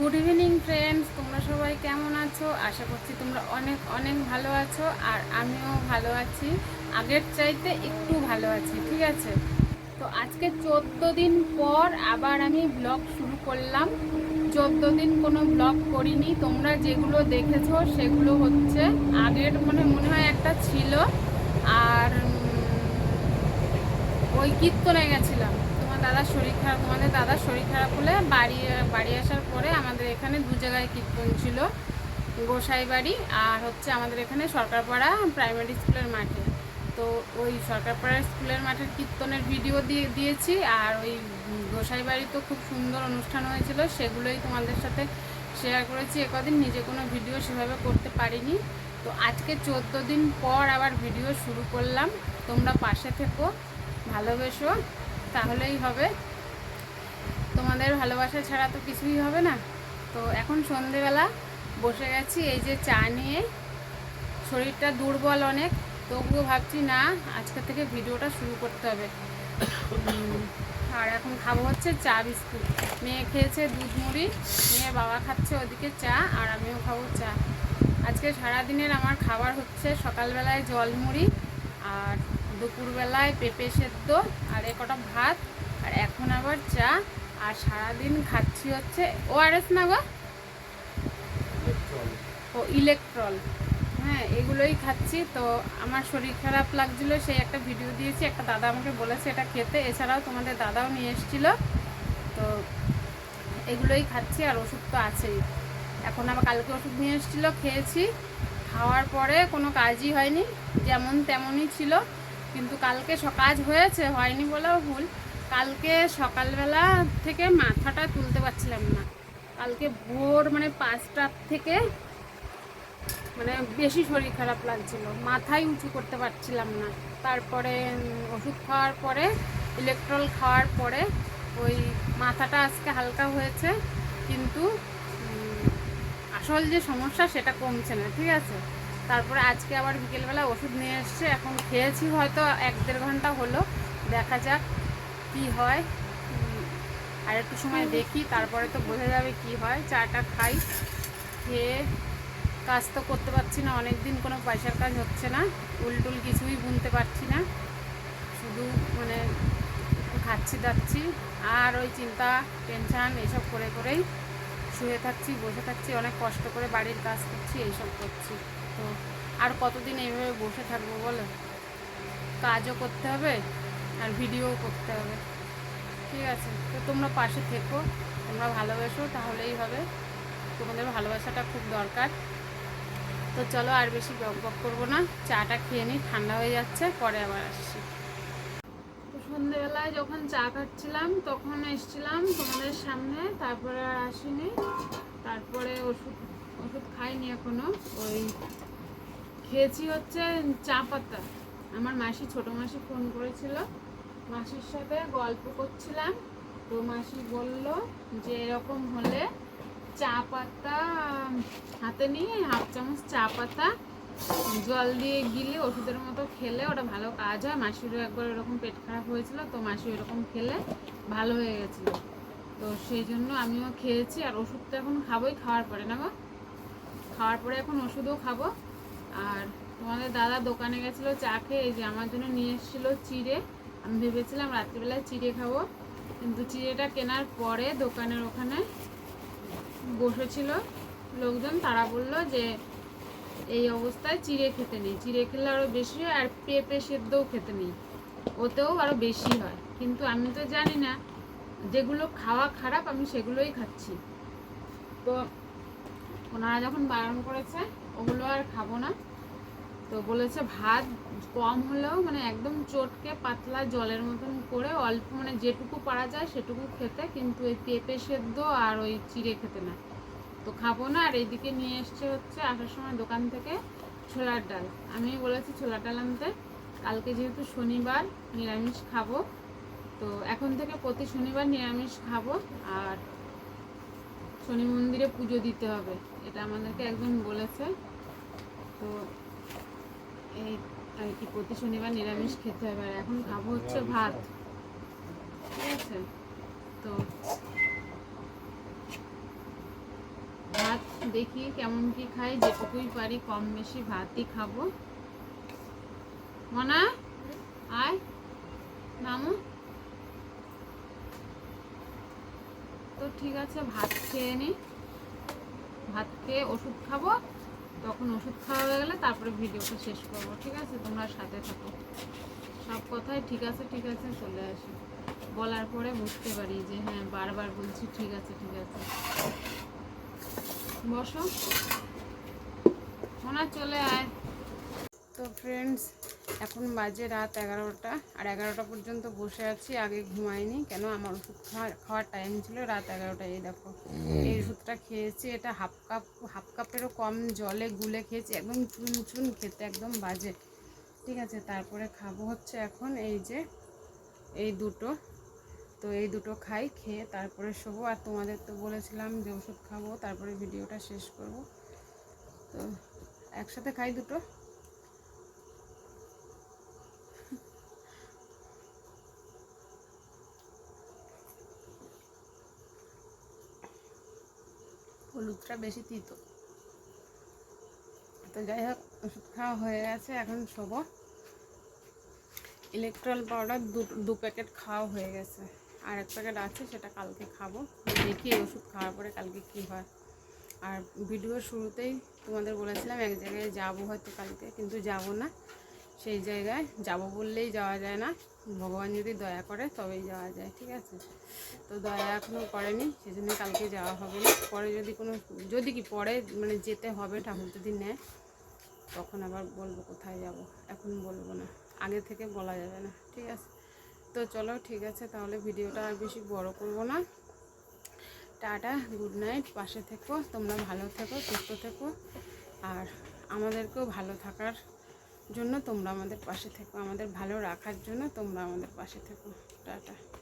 Good evening friends তোমরা সবাই কেমন আছো? আশা করছি তোমরা অনেক অনেক ভালো আছো, আর আমিও ভালো আছি। আগের চাইতে একটু ভালো আছি, ঠিক আছে? তো আজকে চোদ্দ দিন পর আবার আমি ব্লগ শুরু করলাম। চোদ্দ দিন কোনো ব্লগ করিনি। তোমরা যেগুলো দেখেছ, সেগুলো হচ্ছে আগের মানে মনে হয় একটা ছিল, আর ওই কীর্তনে গেছিলাম। দাদার শরীর খারাপ তোমাদের দাদার শরীর খারাপ হলে বাড়ি বাড়ি আসার পরে আমাদের এখানে দু জায়গায় কীর্তন ছিল গোসাই বাড়ি আর হচ্ছে আমাদের এখানে সরকারপাড়া প্রাইমারি স্কুলের মাঠে। তো ওই সরকারপাড়া স্কুলের মাঠের কীর্তনের ভিডিও দিয়ে, দিয়েছি আর ওই গোসাই বাড়ি তো খুব সুন্দর অনুষ্ঠান হয়েছিল, সেগুলোই তোমাদের সাথে শেয়ার করেছি। একদিন নিজে কোনো ভিডিও সেভাবে করতে পারিনি। তো আজকে চোদ্দ দিন পর আবার ভিডিও শুরু করলাম। তোমরা পাশে থেকো, ভালোবেসো। তাহলেই হবে। তোমাদের ভালোবাসা ছাড়া তো কিছুই হবে না। তো এখন সন্ধেবেলা বসে গেছি, এই যে চা নিয়ে। শরীরটা দুর্বল অনেক, তবুও ভাবছি না, আজকে থেকে ভিডিওটা শুরু করতে হবে। আর এখন খাব হচ্ছে চা বিস্কুট। মেয়ে খেয়েছে দুধ মুড়ি, মেয়ে বাবা খাচ্ছে ওদিকে চা, আর আমিও খাব চা। আজকে সারাদিনের আমার খাবার হচ্ছে সকালবেলায় জল মুড়ি আর দুপুরবেলায় পেঁপে সেদ্ধ আর এ কটা ভাত, আর এখন আবার চা, আর সারাদিন খাচ্ছি হচ্ছে ও আর এস না গো? ও ইলেকট্রল। হ্যাঁ এগুলোই খাচ্ছি। তো আমার শরীর খারাপ লাগছিল, সেই একটা ভিডিও দিয়েছি, একটা দাদা আমাকে বলেছে এটা খেতে। এছাড়াও তোমাদের দাদাও নিয়ে এসেছিল। তো এগুলোই খাচ্ছি, আর ওষুধ তো আছেই। এখন আবার কালকে ওষুধ নিয়ে এসেছিল, খেয়েছি। খাওয়ার পরে কোনো কাজই হয়নি, যেমন তেমনই ছিল। কিন্তু কালকে কাজ হয়েছে, হয়নি বলেও ভুল। কালকে সকালবেলা থেকে মাথাটা তুলতে পারছিলাম না। কালকে ভোর মানে পাঁচটার থেকে মানে বেশি শরীর খারাপ লাগছিল। মাথাই উঁচু করতে পারছিলাম না। তারপরে ওষুধ খাওয়ার পরে ইলেকট্রল খাওয়ার পরে ওই মাথাটা আজকে হালকা হয়েছে। কিন্তু আসল যে সমস্যা সেটা কমছে না, ঠিক আছে? তারপরে আজকে আবার বিকেলবেলা ওষুধ নিয়ে এসছে, এখন খেয়েছি হয়তো এক দেড় ঘণ্টা হলো, দেখা যাক কি হয়। আর একটু সময় দেখি, তারপরে তো বোঝা যাবে কি হয়। চাটা খাই, খেয়ে কাজ তো করতে পারছি না অনেক দিন কোনো পয়সার কাজ হচ্ছে না, উলটুল কিছুই বুনতে পারছি না। শুধু মানে খাচ্ছি দাচ্ছি, আর ওই চিন্তা, টেনশান এইসব করে করেই শুয়ে থাকছি, বসে থাকছি, অনেক কষ্ট করে বাড়ির কাজ করছি, এইসব করছি। তো আর কতদিন এইভাবে বসে থাকব বলো? কাজও করতে হবে আর ভিডিও করতে হবে। ঠিক আছে, তো তোমরা পাশে থেকো, তোমরা ভালোবাসো, তাহলেই হবে। তোমাদের ভালোবাসাটা খুব দরকার। তো চলো আর বেশি বক বক করব না, চাটা খেয়ে নিই, ঠান্ডা হয়ে যাচ্ছে, পরে আবার আসছি। সন্ধেবেলায় যখন চা খাচ্ছিলাম, তখন এসছিলাম তোমাদের সামনে, তারপরে আর আসিনি। তারপরে ওষুধ ওষুধ খাইনি এখনও, ওই খেয়েছি হচ্ছে চা পাতা। আমার মাসি, ছোট মাসি ফোন করেছিল। মাসির সাথে গল্প করছিলাম। তো মাসি বলল যে, এরকম হলে চা পাতা হাতে নিয়ে হাফ চামচ চা পাতা জল দিয়ে গিলে ওষুধের মতো খেলে ওটা ভালো কাজ হয়। মাসিরও একবার এরকম পেট খারাপ হয়েছিল, তো মাসি ওরকম খেলে ভালো হয়ে গেছিল। তো সেই জন্য আমিও খেয়েছি। আর ওষুধ তো এখন খাবোই, খাওয়ার পরে না খাওয়ার পরে এখন ওষুধও খাব। আর তোমাদের দাদা দোকানে গেছিল চা খেয়ে যে আমার জন্য নিয়ে এসেছিল চিড়ে। আমি ভেবেছিলাম রাত্রিবেলায় চিড়ে খাব। কিন্তু চিড়েটা কেনার পরে দোকানের ওখানে বসেছিল লোকজন, তারা বলল যে এই অবস্থায় চিড়ে খেতে নেই। চিড়ে খেলে আরও বেশি হয় আর পেঁপে সেদ্ধও খেতে নেই। ওতেও আরও বেশি হয়। কিন্তু আমি তো জানি না, যেগুলো খাওয়া খারাপ আমি সেগুলোই খাচ্ছি। তো ওনারা যখন বারণ করেছে ওগুলো আর খাব না। তো বলেছে ভাত কম হলেও মানে একদম চটকে পাতলা জলের মতন করে অল্প মানে যেটুকু পারা যায় সেটুকু খেতে, কিন্তু ওই পেঁপে সেদ্ধ আর ওই চিড়ে খেতে না। তো খাব না, আর এইদিকে নিয়ে এসছে হচ্ছে আসার সময় দোকান থেকে ছোলার ডাল। আমি বলেছি ছোলার ডাল আনতে, কালকে যেহেতু শনিবার নিরামিষ খাব, তো এখন থেকে প্রতি শনিবার নিরামিষ খাব। আর শনি মন্দিরে পুজো দিতে হবে। এটা আমাদেরকে একজন বলেছে। তো এই আর কি, প্রতি শনিবার নিরামিষ খেতে হবে। আর এখন খাব হচ্ছে ভাত। ঠিক আছে? তো ভাত দেখি কেমন কি খাই। যেটুকুই পারি কম বেশি ভাতই খাব। মনা, আয়। নামো তো ঠিক আছে, ভাত খেয়ে নি। ভাত খেয়ে ওষুধ খাব। তখন ওষুধ খাওয়া হয়ে গেলে তারপরে ভিডিওটা শেষ করব, ঠিক আছে? তোমরা সাথে থাকো। সব কথাই ঠিক আছে ঠিক আছে, চলে আসি। বলার পরে বুঝতে পারি যে হ্যাঁ বারবার বলছি, ঠিক আছে ঠিক আছে। বসো। হয় চলে আয়। তো ফ্রেন্ডস এখন বাজে রাত এগারোটা আর এগারোটা পর্যন্ত বসে আছি আগে ঘুমাইনি কেন আমার ওষুধ খাওয়ার খাওয়ার টাইম ছিল রাত এগারোটায় এই দেখো। এই ওষুধটা খেয়েছি এটা হাফ কাপ হাফ কাপেরও কম জলে গুলে খেয়েছি একদম চুন চুন খেতে একদম বাজে। ঠিক আছে তারপরে খাব হচ্ছে এখন এই যে এই দুটো। তো এই দুটো খাই খেয়ে তারপরে শোবো। আর তোমাদের তো বলেছিলাম যে ওষুধ খাব তারপরে ভিডিওটা শেষ করব। তো একসাথে খাই দুটো? হলুদটা বেশি তিতো। তো যাই হোক ওষুধ খাওয়া হয়ে গেছে, এখন শোবো। ইলেকট্রল পাউডার দু প্যাকেট খাওয়া হয়ে গেছে। আর এক প্যাকেট আছে, সেটা কালকে খাব। দেখি ওষুধ খাওয়ার পরে কালকে কি হয়। আর ভিডিওর শুরুতেই তোমাদের বলেছিলাম, এক জায়গায় যাব হয়তো কালকে, কিন্তু যাব না। সেই জায়গায় যাব বললেই যাওয়া যায় না। ভগবান যদি দয়া করে তবেই যাওয়া যায়, ঠিক আছে? তো দয়া এখনও করেনি সেই জন্য কালকে যাওয়া হবে না। পরে যদি কোনো, যদি কি পরে মানে যেতে হবে ঠাকুর যদি নেয়, তখন আবার বলব কোথায় যাব। এখন বলব না, আগে থেকে বলা যাবে না, ঠিক আছে? তো চলো, ঠিক আছে, তাহলে ভিডিওটা আর বেশি বড় করব না। টাটা, গুড নাইট, পাশে থেকো, তোমরা ভালো থেকো, সুস্থ থেকো, আর আমাদেরকেও ভালো থাকার জন্য তোমরা আমাদের পাশে থেকো। আমাদের ভালো রাখার জন্য তোমরা আমাদের পাশে থেকো। টাটা।